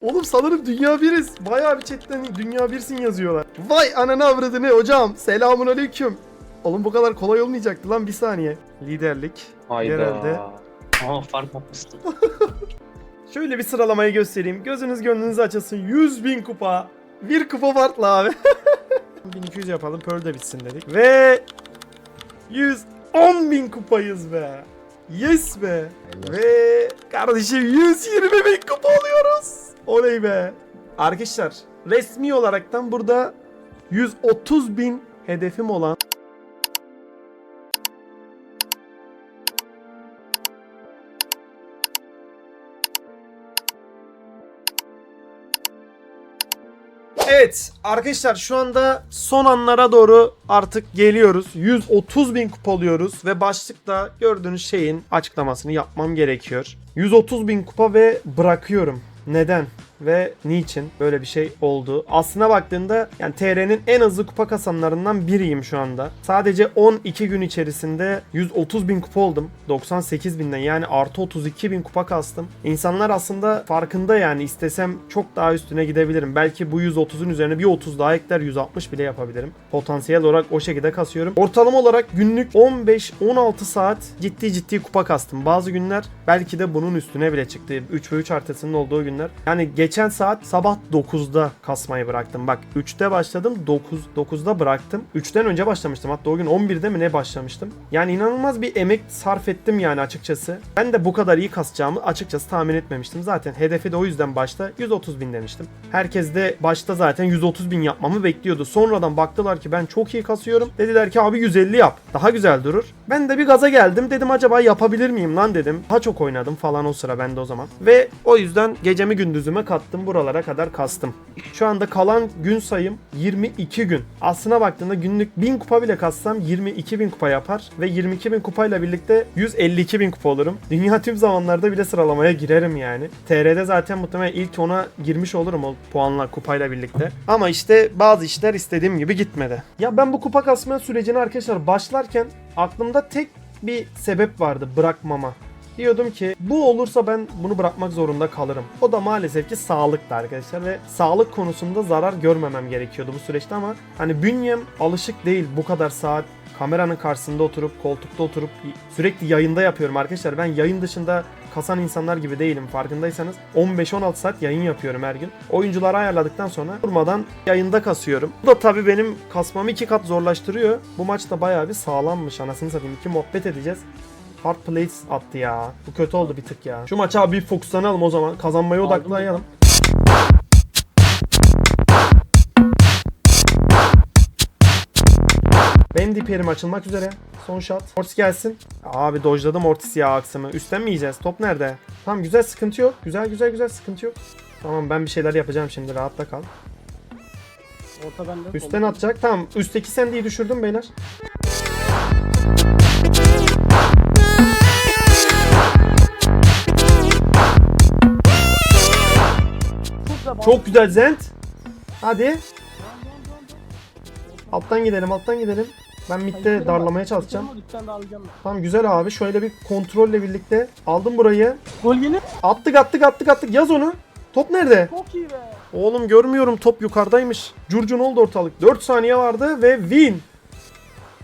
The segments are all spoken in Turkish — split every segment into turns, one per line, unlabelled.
Oğlum sanırım dünya biriz. Bayağı bir chatten dünya birsin yazıyorlar. Vay ananı avradını hocam. Selamun aleyküm. Oğlum bu kadar kolay olmayacaktı lan bir saniye. Liderlik.
Hayda.
Genelde.
Aa fark atmıştım.
Şöyle bir sıralamayı göstereyim. Gözünüz gönlünüz açılsın. 100 bin kupa. Bir kupa farklı abi. 1200 yapalım. Pearl de bitsin dedik. Ve 110 bin kupayız be. Yes be. Ve kardeşim 120 bin kupa alıyoruz. Oley be. Arkadaşlar resmi olaraktan burada 130 bin hedefim olan Evet arkadaşlar şu anda son anlara doğru artık geliyoruz. 130 bin kupa alıyoruz ve başlıkta gördüğünüz şeyin açıklamasını yapmam gerekiyor. 130 bin kupa ve bırakıyorum. Neden? Ve niçin böyle bir şey oldu? Aslına baktığında yani TR'nin en hızlı kupa kasanlarından biriyim şu anda. Sadece 12 gün içerisinde 130 bin kupa oldum. 98 binden yani artı 32 bin kupa kastım. İnsanlar aslında farkında yani istesem çok daha üstüne gidebilirim. Belki bu 130'un üzerine bir 30 daha ekler 160 bile yapabilirim. Potansiyel olarak o şekilde kasıyorum. Ortalama olarak günlük 15-16 saat ciddi ciddi kupa kastım. Bazı günler belki de bunun üstüne bile çıktı. 3 ve 3 artısının olduğu günler. Yani geçen saat sabah 9'da kasmayı bıraktım. Bak 3'te başladım 9 9'da bıraktım. 3'ten önce başlamıştım. Hatta o gün 11'de mi ne başlamıştım. Yani inanılmaz bir emek sarf ettim yani açıkçası. Ben de bu kadar iyi kasacağımı açıkçası tahmin etmemiştim. Zaten hedefi de o yüzden başta 130 bin demiştim. Herkes de başta zaten 130 bin yapmamı bekliyordu. Sonradan baktılar ki ben çok iyi kasıyorum. Dediler ki abi 150 yap. Daha güzel durur. Ben de bir gaza geldim. Dedim acaba yapabilir miyim lan dedim. Daha çok oynadım falan o sıra bende o zaman. Ve o yüzden gecemi gündüzüme kattım. Buralara kadar kastım. Şu anda kalan gün sayım 22 gün. Aslına baktığında günlük 1000 kupa bile kassam 22 bin kupa yapar. Ve 22 bin kupayla birlikte 152 bin kupa olurum. Dünya tüm zamanlarda bile sıralamaya girerim yani. TR'de zaten muhtemelen ilk 10'a girmiş olurum o puanla kupayla birlikte. Ama işte bazı işler istediğim gibi gitmedi. Ya ben bu kupa kasma sürecine arkadaşlar başlarken aklımda tek bir sebep vardı bırakmama. Diyordum ki bu olursa ben bunu bırakmak zorunda kalırım. O da maalesef ki sağlıktı arkadaşlar ve sağlık konusunda zarar görmemem gerekiyordu bu süreçte ama hani bünyem alışık değil bu kadar saat kameranın karşısında oturup koltukta oturup sürekli yayında yapıyorum arkadaşlar. Ben yayın dışında kasan insanlar gibi değilim farkındaysanız. 15-16 saat yayın yapıyorum her gün. Oyuncuları ayarladıktan sonra durmadan yayında kasıyorum. Bu da tabii benim kasmamı iki kat zorlaştırıyor. Bu maç da bayağı bir sağlammış anasını satayım. İki muhabbet edeceğiz. Hard plays attı ya. Bu kötü oldu bir tık ya. Şu maça bir fokuslanalım o zaman. Kazanmaya odaklanalım. Benim diperim açılmak üzere. Son shot. Mortis gelsin. Abi dojladım Mortis ya aksımı. Üstten mi yiyeceğiz? Top nerede? Tamam güzel sıkıntı yok. Güzel güzel güzel sıkıntı yok. Tamam ben bir şeyler yapacağım şimdi. Rahatta kal.
Orta bende.
Üstten atacak. Tamam. Üstteki sendiyi düşürdüm beyler. Çok güzel Zent. Hadi. Alttan gidelim, alttan gidelim. Ben midde darlamaya çalışacağım. Tamam güzel abi. Şöyle bir kontrolle birlikte aldım burayı.
Gol gelir.
Attık attık attık attık. Yaz onu. Top nerede?
Çok iyi be.
Oğlum görmüyorum top yukarıdaymış. Curcun oldu ortalık. 4 saniye vardı ve win.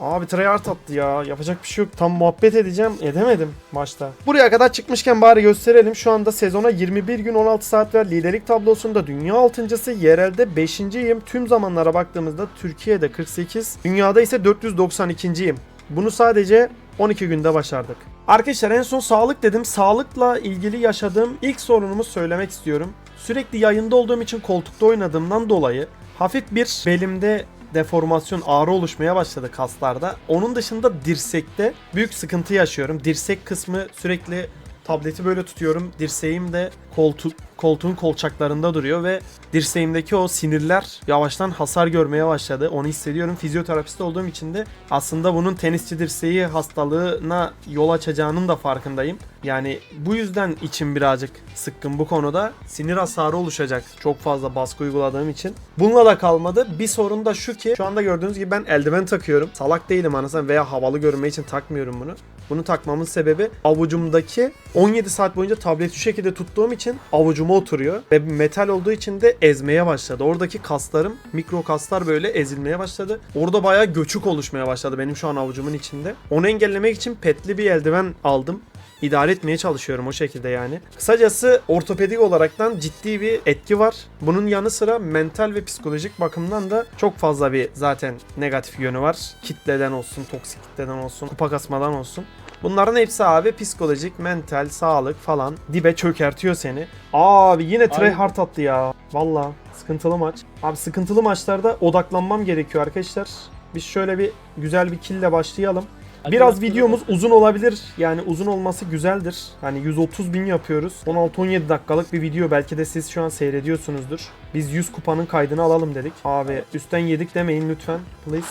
Abi tryhard attı ya. Yapacak bir şey yok. Tam muhabbet edeceğim. Edemedim maçta. Buraya kadar çıkmışken bari gösterelim. Şu anda sezona 21 gün 16 saat ver. Liderlik tablosunda dünya 6.sı. Yerelde 5.yim. Tüm zamanlara baktığımızda Türkiye'de 48. Dünyada ise 492.yim. Bunu sadece 12 günde başardık. Arkadaşlar en son sağlık dedim. Sağlıkla ilgili yaşadığım ilk sorunumu söylemek istiyorum. Sürekli yayında olduğum için koltukta oynadığımdan dolayı hafif bir belimde deformasyon ağrı oluşmaya başladı kaslarda. Onun dışında dirsekte büyük sıkıntı yaşıyorum. Dirsek kısmı sürekli tableti böyle tutuyorum. Dirseğim de koltuk koltuğun kolçaklarında duruyor ve dirseğimdeki o sinirler yavaştan hasar görmeye başladı. Onu hissediyorum. Fizyoterapist olduğum için de aslında bunun tenisçi dirseği hastalığına yol açacağının da farkındayım. Yani bu yüzden içim birazcık sıkkın bu konuda. Sinir hasarı oluşacak çok fazla baskı uyguladığım için. Bununla da kalmadı. Bir sorun da şu ki şu anda gördüğünüz gibi ben eldiven takıyorum. Salak değilim anasını veya havalı görünme için takmıyorum bunu. Bunu takmamın sebebi avucumdaki 17 saat boyunca tableti şu şekilde tuttuğum için avucuma oturuyor. Ve metal olduğu için de ezmeye başladı. Oradaki kaslarım, mikro kaslar böyle ezilmeye başladı. Orada bayağı göçük oluşmaya başladı benim şu an avucumun içinde. Onu engellemek için petli bir eldiven aldım idare etmeye çalışıyorum o şekilde yani. Kısacası ortopedik olaraktan ciddi bir etki var. Bunun yanı sıra mental ve psikolojik bakımdan da çok fazla bir zaten negatif yönü var. Kitleden olsun, toksik kitleden olsun, kupa kasmadan olsun. Bunların hepsi abi psikolojik, mental, sağlık falan dibe çökertiyor seni. Abi yine try
Aynen.
hard attı ya. Valla sıkıntılı maç. Abi sıkıntılı maçlarda odaklanmam gerekiyor arkadaşlar. Biz şöyle bir güzel bir kille başlayalım. Biraz videomuz uzun olabilir. Yani uzun olması güzeldir. Hani 130 bin yapıyoruz. 16-17 dakikalık bir video. Belki de siz şu an seyrediyorsunuzdur. Biz 100 kupanın kaydını alalım dedik. Abi üstten yedik demeyin lütfen. Please.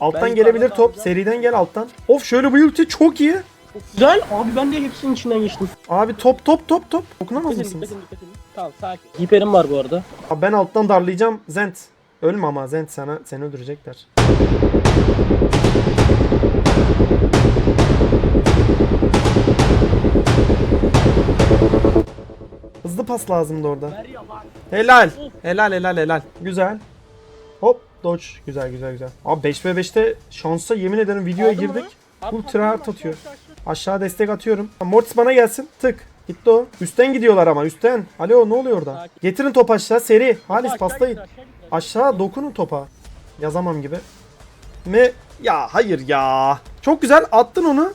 Alttan
Ben
gelebilir top. Seriden gel alttan. Of şöyle bu ulti çok iyi.
Güzel. Abi ben de hepsinin içinden geçtim.
Abi top top top top. Dokunamaz
Dikkat edin,
mısınız?
dikkat edin, dikkat edin. Tamam sakin. Hiperim var bu arada.
Abi ben alttan darlayacağım. Zent. Ölme ama Zent sana seni öldürecekler. Hızlı pas lazımdı orada. Helal. Helal helal helal. Güzel. Hop dodge. Güzel güzel güzel. Abi 5 ve 5'te şansa yemin ederim videoya
Aldın
girdik. Full tryhard atıyor.
aşağı,
destek atıyorum. Mortis bana gelsin. Tık. Gitti o. Üstten gidiyorlar ama üstten. Alo ne oluyor orada? Getirin top aşağı seri. Halis
git, aşağı
dokunun topa. Yazamam gibi. Me ya hayır ya. Çok güzel attın onu.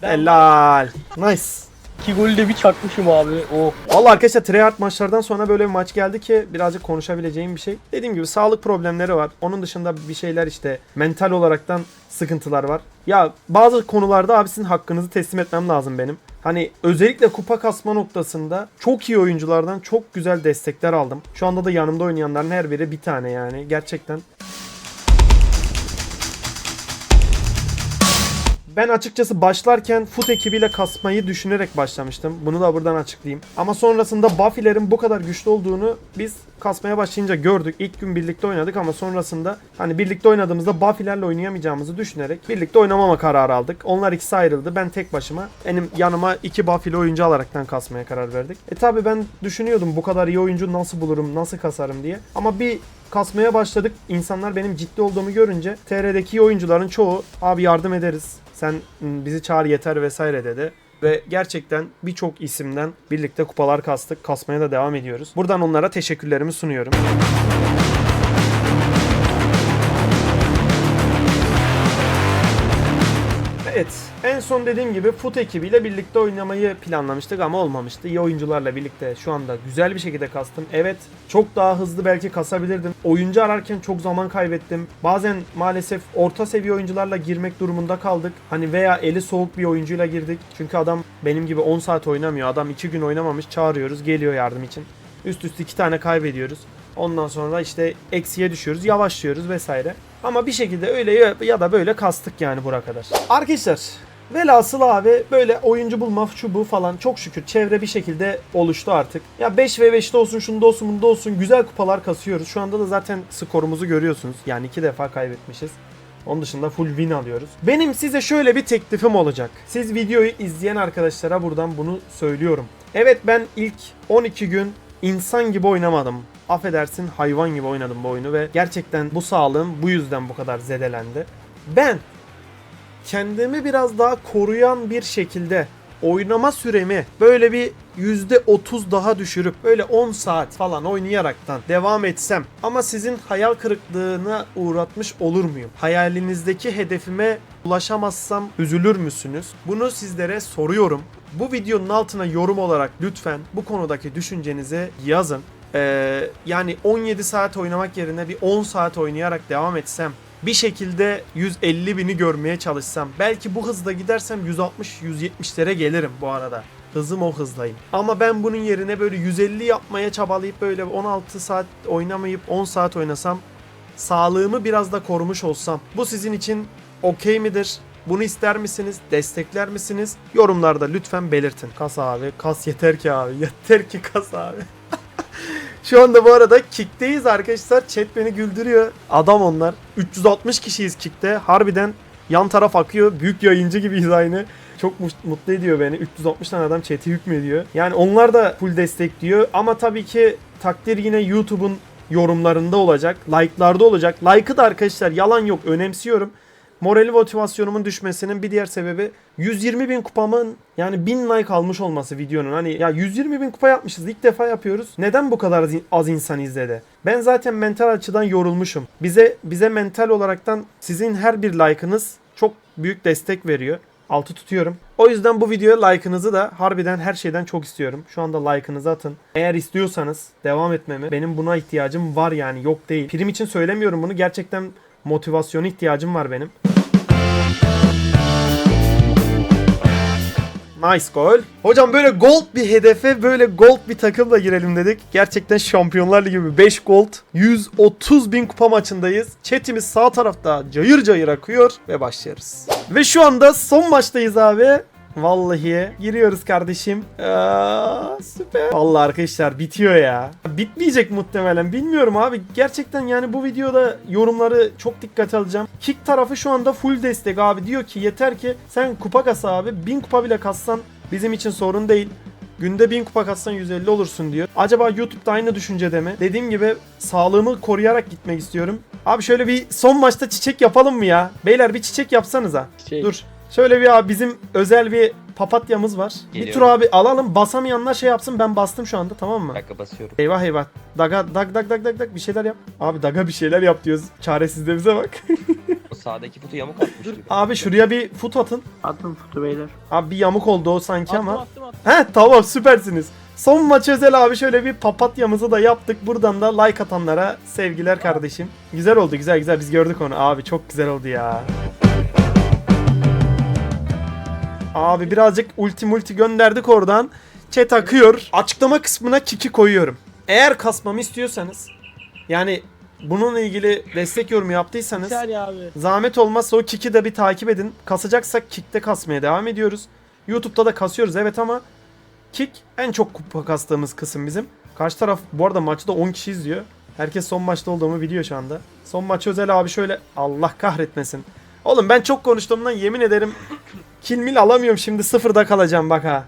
Helal. Nice.
İki golü de bir çakmışım abi. Oh.
Vallahi arkadaşlar tryhard maçlardan sonra böyle bir maç geldi ki birazcık konuşabileceğim bir şey. Dediğim gibi sağlık problemleri var. Onun dışında bir şeyler işte mental olaraktan sıkıntılar var. Ya bazı konularda abi hakkınızı teslim etmem lazım benim. Hani özellikle kupa kasma noktasında çok iyi oyunculardan çok güzel destekler aldım. Şu anda da yanımda oynayanların her biri bir tane yani. Gerçekten Ben açıkçası başlarken foot ekibiyle kasmayı düşünerek başlamıştım. Bunu da buradan açıklayayım. Ama sonrasında Buffy'lerin bu kadar güçlü olduğunu biz kasmaya başlayınca gördük. İlk gün birlikte oynadık ama sonrasında hani birlikte oynadığımızda Buffy'lerle oynayamayacağımızı düşünerek birlikte oynamama kararı aldık. Onlar ikisi ayrıldı. Ben tek başıma benim yanıma iki Buffy'li oyuncu alaraktan kasmaya karar verdik. E tabi ben düşünüyordum bu kadar iyi oyuncu nasıl bulurum, nasıl kasarım diye. Ama bir kasmaya başladık. İnsanlar benim ciddi olduğumu görünce TR'deki oyuncuların çoğu abi yardım ederiz. Sen m, bizi çağır yeter vesaire dedi. Ve gerçekten birçok isimden birlikte kupalar kastık. Kasmaya da devam ediyoruz. Buradan onlara teşekkürlerimi sunuyorum. Evet. En son dediğim gibi Foot ekibiyle birlikte oynamayı planlamıştık ama olmamıştı. İyi oyuncularla birlikte şu anda güzel bir şekilde kastım. Evet çok daha hızlı belki kasabilirdim. Oyuncu ararken çok zaman kaybettim. Bazen maalesef orta seviye oyuncularla girmek durumunda kaldık. Hani veya eli soğuk bir oyuncuyla girdik. Çünkü adam benim gibi 10 saat oynamıyor. Adam 2 gün oynamamış çağırıyoruz geliyor yardım için. Üst üste 2 tane kaybediyoruz. Ondan sonra işte eksiye düşüyoruz, yavaşlıyoruz vesaire. Ama bir şekilde öyle ya- da böyle kastık yani buraya kadar. Arkadaşlar velhasıl abi böyle oyuncu bulma şu bu falan çok şükür çevre bir şekilde oluştu artık. Ya 5 ve 5'te olsun şunda olsun bunda olsun güzel kupalar kasıyoruz. Şu anda da zaten skorumuzu görüyorsunuz. Yani iki defa kaybetmişiz. Onun dışında full win alıyoruz. Benim size şöyle bir teklifim olacak. Siz videoyu izleyen arkadaşlara buradan bunu söylüyorum. Evet ben ilk 12 gün insan gibi oynamadım. Affedersin hayvan gibi oynadım bu oyunu ve gerçekten bu sağlığım bu yüzden bu kadar zedelendi. Ben kendimi biraz daha koruyan bir şekilde oynama süremi böyle bir %30 daha düşürüp böyle 10 saat falan oynayaraktan devam etsem ama sizin hayal kırıklığına uğratmış olur muyum? Hayalinizdeki hedefime ulaşamazsam üzülür müsünüz? Bunu sizlere soruyorum. Bu videonun altına yorum olarak lütfen bu konudaki düşüncenizi yazın. Ee, yani 17 saat oynamak yerine bir 10 saat oynayarak devam etsem bir şekilde 150 bini görmeye çalışsam belki bu hızda gidersem 160-170'lere gelirim bu arada. Hızım o hızdayım. Ama ben bunun yerine böyle 150 yapmaya çabalayıp böyle 16 saat oynamayıp 10 saat oynasam sağlığımı biraz da korumuş olsam bu sizin için okey midir? Bunu ister misiniz? Destekler misiniz? Yorumlarda lütfen belirtin. Kas abi. Kas yeter ki abi. Yeter ki kas abi. Şu anda bu arada Kick'teyiz arkadaşlar. Chat beni güldürüyor. Adam onlar. 360 kişiyiz Kick'te. Harbiden yan taraf akıyor. Büyük yayıncı gibiyiz aynı. çok mu- mutlu ediyor beni. 360 tane adam chat'i hükmediyor. Yani onlar da full destekliyor ama tabii ki takdir yine YouTube'un yorumlarında olacak. Like'larda olacak. Like'ı da arkadaşlar yalan yok önemsiyorum. Morali motivasyonumun düşmesinin bir diğer sebebi 120 bin kupamın yani 1000 like almış olması videonun. Hani ya 120 bin kupa yapmışız ilk defa yapıyoruz. Neden bu kadar az, insan izledi? Ben zaten mental açıdan yorulmuşum. Bize bize mental olaraktan sizin her bir like'ınız çok büyük destek veriyor. Altı tutuyorum. O yüzden bu videoya like'ınızı da harbiden her şeyden çok istiyorum. Şu anda like'ınızı atın. Eğer istiyorsanız devam etmemi benim buna ihtiyacım var yani yok değil. Prim için söylemiyorum bunu. Gerçekten motivasyona ihtiyacım var benim. Nice gol. Hocam böyle gold bir hedefe böyle gold bir takımla girelim dedik. Gerçekten Şampiyonlar gibi 5 gold 130 bin kupa maçındayız. Chatimiz sağ tarafta cayır cayır akıyor ve başlıyoruz. Ve şu anda son maçtayız abi. Vallahi giriyoruz kardeşim. Aa, süper. Vallahi arkadaşlar bitiyor ya. Bitmeyecek muhtemelen. Bilmiyorum abi. Gerçekten yani bu videoda yorumları çok dikkate alacağım. Kick tarafı şu anda full destek abi. Diyor ki yeter ki sen kupa kas abi. 1000 kupa bile kassan bizim için sorun değil. Günde 1000 kupa katsan 150 olursun diyor. Acaba YouTube'da aynı düşüncede mi? Dediğim gibi sağlığımı koruyarak gitmek istiyorum. Abi şöyle bir son maçta çiçek yapalım mı ya? Beyler bir çiçek yapsanıza.
Şey,
Dur. Şöyle bir abi bizim özel bir papatyamız var. Bir tur
Geliyorum.
abi alalım. Basamayanlar şey yapsın. Ben bastım şu anda tamam mı?
Bir dakika basıyorum.
Eyvah eyvah. Daga dag dag dag dag dag bir şeyler yap. Abi daga bir şeyler yap diyoruz. Çaresizliğimize bak.
O sağdaki kutu yamuk atmış gibi.
abi şuraya bir fut atın.
Atın futu beyler.
Abi bir yamuk oldu o sanki
Attım
ama.
attım attım.
He tamam süpersiniz. Son maç özel abi şöyle bir papatyamızı da yaptık. Buradan da like atanlara sevgiler kardeşim. Güzel oldu güzel güzel biz gördük onu. Abi çok güzel oldu ya. Abi birazcık ulti multi gönderdik oradan. Chat akıyor. Açıklama kısmına kiki koyuyorum. Eğer kasmamı istiyorsanız yani bununla ilgili destek yorumu yaptıysanız. Zahmet olmazsa o Kik'i de bir takip edin. Kasacaksak Kik'te kasmaya devam ediyoruz. YouTube'da da kasıyoruz evet ama Kik en çok kupa kastığımız kısım bizim. Karşı taraf bu arada maçı da 10 kişi izliyor. Herkes son maçta olduğumu biliyor şu anda. Son maç özel abi şöyle Allah kahretmesin. Oğlum ben çok konuştuğumdan yemin ederim kill mill alamıyorum şimdi sıfırda kalacağım bak ha.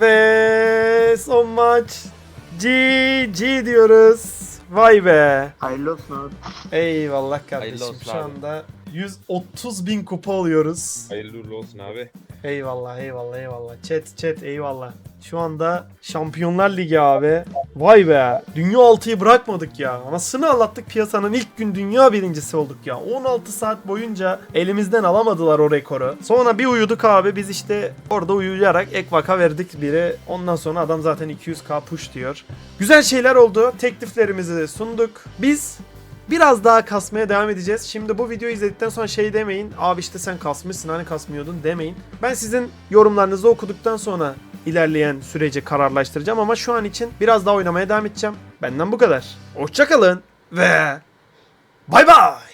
Ve son maç GG diyoruz. Vay be.
Hayırlı olsun abi.
Eyvallah
Hayırlı
kardeşim.
olsun
Şu
abi.
anda 130 bin kupa oluyoruz.
Hayırlı uğurlu olsun abi.
Eyvallah eyvallah eyvallah. Chat chat eyvallah. Şu anda Şampiyonlar Ligi abi. Vay be. Dünya 6'yı bırakmadık ya. Anasını anlattık piyasanın ilk gün dünya birincisi olduk ya. 16 saat boyunca elimizden alamadılar o rekoru. Sonra bir uyuduk abi. Biz işte orada uyuyarak ek vaka verdik biri. Ondan sonra adam zaten 200k push diyor. Güzel şeyler oldu. Tekliflerimizi sunduk. Biz Biraz daha kasmaya devam edeceğiz. Şimdi bu videoyu izledikten sonra şey demeyin. Abi işte sen kasmışsın hani kasmıyordun demeyin. Ben sizin yorumlarınızı okuduktan sonra ilerleyen süreci kararlaştıracağım ama şu an için biraz daha oynamaya devam edeceğim. Benden bu kadar. Hoşçakalın ve bay bay.